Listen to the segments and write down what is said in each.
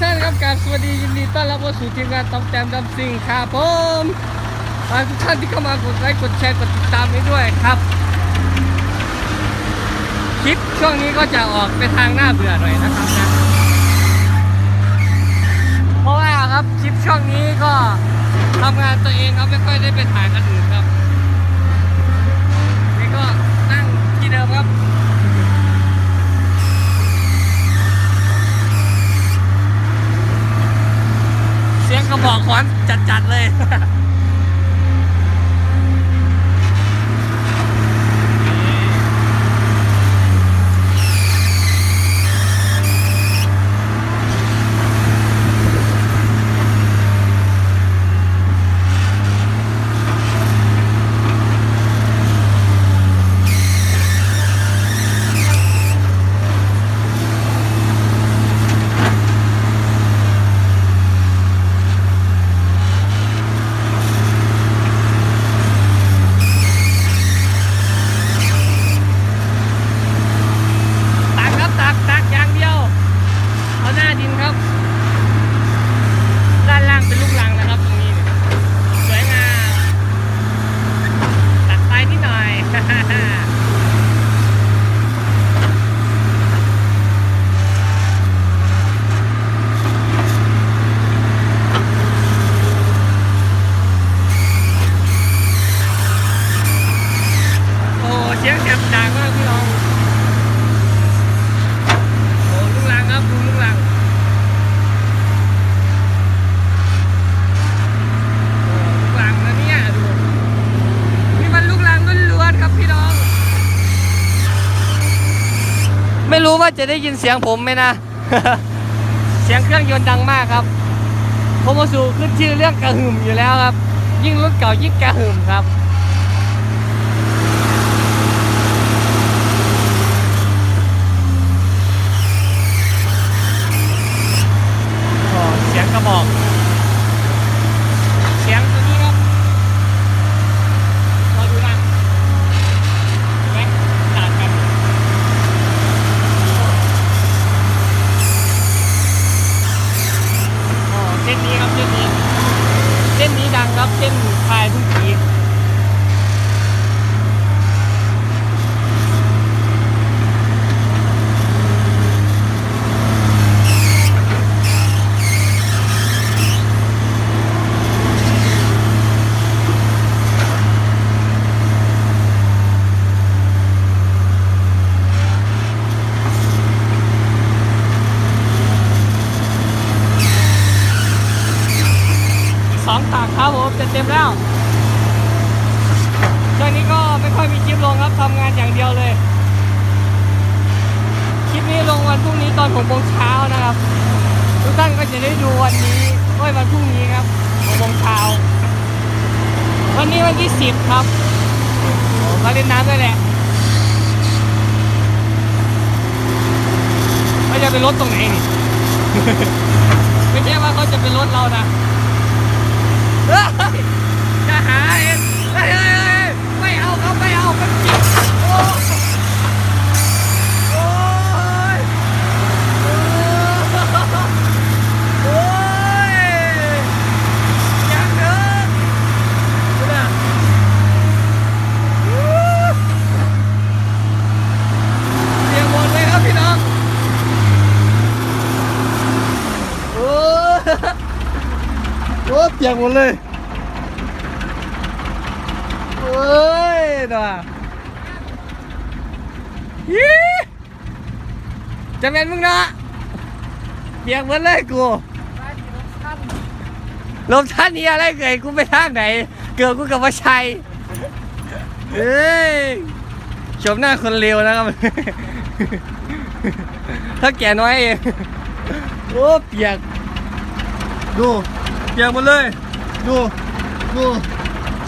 ท่านครับการสวัสดียินดีต้อนรับเข้าสู่ทีมงานตอมแจมดำซิงครับผมฝากทุกท่านที่เข้ามากดไลค์กดแชร์กดติดตามให้ด้วยครับ คลิปช่วงนี้ก็จะออกไปทางหน้าเบื่อหน่อยนะครับนะเพราะว่าครับคลิปช่วงนี้ก็ทำงานตัวเองครับไม่ค่อยได้ไปถ่ายกันอื่นครับนี่ก็นั่งที่เดิมครับ เสียงกระบอกขวาน จัดๆเลย ตักครับตักตักอย่างเดียว เอาหน้าดินครับ ด้านล่างเป็นลูกรังนะครับตรงนี้เนี่ยสวยงามตัดไปนิดหน่อย โอ้ เสียงแหบดังมากพี่น้องโอ้ลูกลังครับดูลูกลังโอ้ลูกลังนะเนี่ยดูนี่มันลูกลังล้วนๆครับพี่น้อง ไม่รู้ว่าจะได้ยินเสียงผมไหมนะ เสียงเครื่องยนต์ดังมากครับโคโมสูขึ้นชื่อเรื่องกระหึ่มอยู่แล้วครับ ยิ่งรุ่นเก่ายิ่งกระหึ่มครับ ก็ เสียงกระบอก เสียงตัวนี้ครับรอดูนะเห็นไหมต่างกันอ๋อเส้นนี้ครับเส้นนี้ เส้นนี้ดังครับเส้นพายทุกที องตักครับผมจเต็มแล้วช่วงนี้ก็ไม่ค่อยมีคลิปลงครับทำงานอย่างเดียวเลย คลิปนี้ลงวันพรุ่งนี้ตอนหกโมงเช้านะครับ ทุกท่านก็จะได้ดูวันนี้โอ้ยวันพรุ่งนี้ครับหกโมงเช้าวันนี้วันที่สิบครับโอ้มาเล่นน้ำด้วยแหละไม่จะไปรถตรงไหนนี่ ไม่ใช่ว่าเขาจะเป็นรถเรานะ จะหาเองเฮ้ยเฮ้ยเฮ้ยไม่เอาครับไม่เอามันจิบโอ้โอ้ยโอ้ยยังเด้อดูนะวู้เสียงหมดเลยครับพี่น้องโอ้ โอ้ เปียกหมดเลยโอ้ยนะยี่จะเป็นมึงนะเปียกหมดเลยกูลมท่านนี้อะไรเกยกูไปทางไหน เกือบกูกับว่าชัยเอ้ยชมหน้าคนเร็วนะครับ ถ้าแก่น้อยเองโอ้เปียก ดู เปียกหมดเลย ดู ดู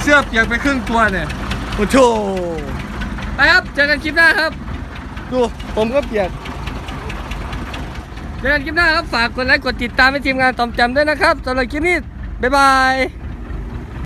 เสื้อเปียกไปครึ่งตัวเนี่ย โอ้โหไปครับ เจอกันคลิปหน้าครับ ดู ผมก็เปียก เจอกันคลิปหน้าครับ ฝากกดไลค์ กดติดตามให้ทีมงานตอมจำด้วยนะครับสำหรับคลิปนี้ บ๊ายบาย